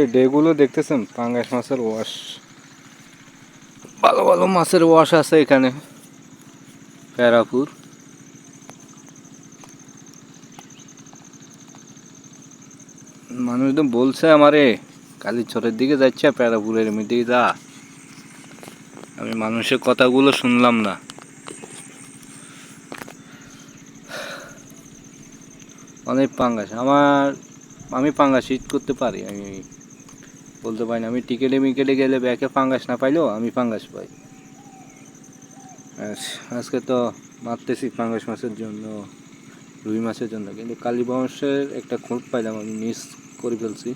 ডেগুলো দেখতেছেন? পাঙ্গাস মাছের ওয়াশ। ভালো ভালো মাছের ওয়াশ আছে এখানে। প্যারাপুর মানুষ তো বলছে আমারে কালীচরের দিকে যাচ্ছে প্যারাপুরের দিকে যা। আমি মানুষের কথাগুলো শুনলাম না। অনেক পাঙ্গাস। আমার, আমি পাঙ্গাস হিট করতে পারি, আমি বলতে পারি না। আমি টিকেটে মিকেটে গেলে ব্যাকে ফাঙ্গাস না পাইলেও আমি ফাঙ্গাস পাই। আজ- আজকে তো মারতেছি ফাঙ্গাস মাছের জন্য, রুই মাছের জন্য। কিন্তু কালীবাউসের একটা খোঁজ পাইলাম, আমি মিস করে ফেলছি।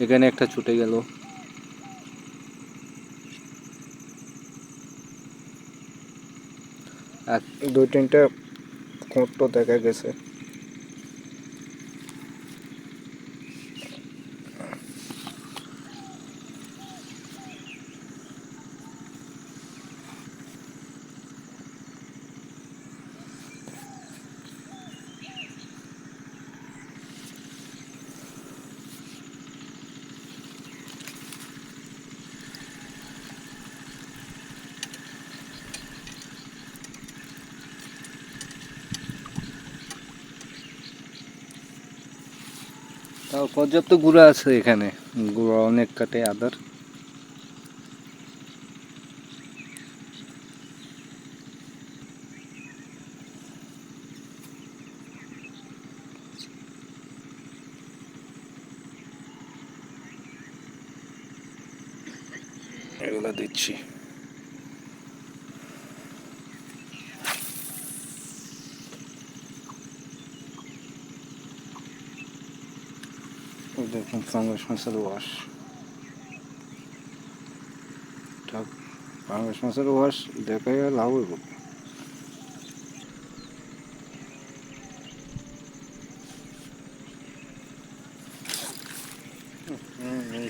এখানে একটা ছুটে গেল। আর দুই তিনটা খোঁট তো দেখা গেছে। তাও পর্যাপ্ত গুঁড়া আছে এখানে। গুঁড়া অনেক কাটে আদার। এগুলো দিচ্ছি। দেখুন ফাঙ্গাস মাছের ওয়াশ ঠিক ফাঙ্গাস মাছের ওয়াশ দেখাই লাভ হইব এই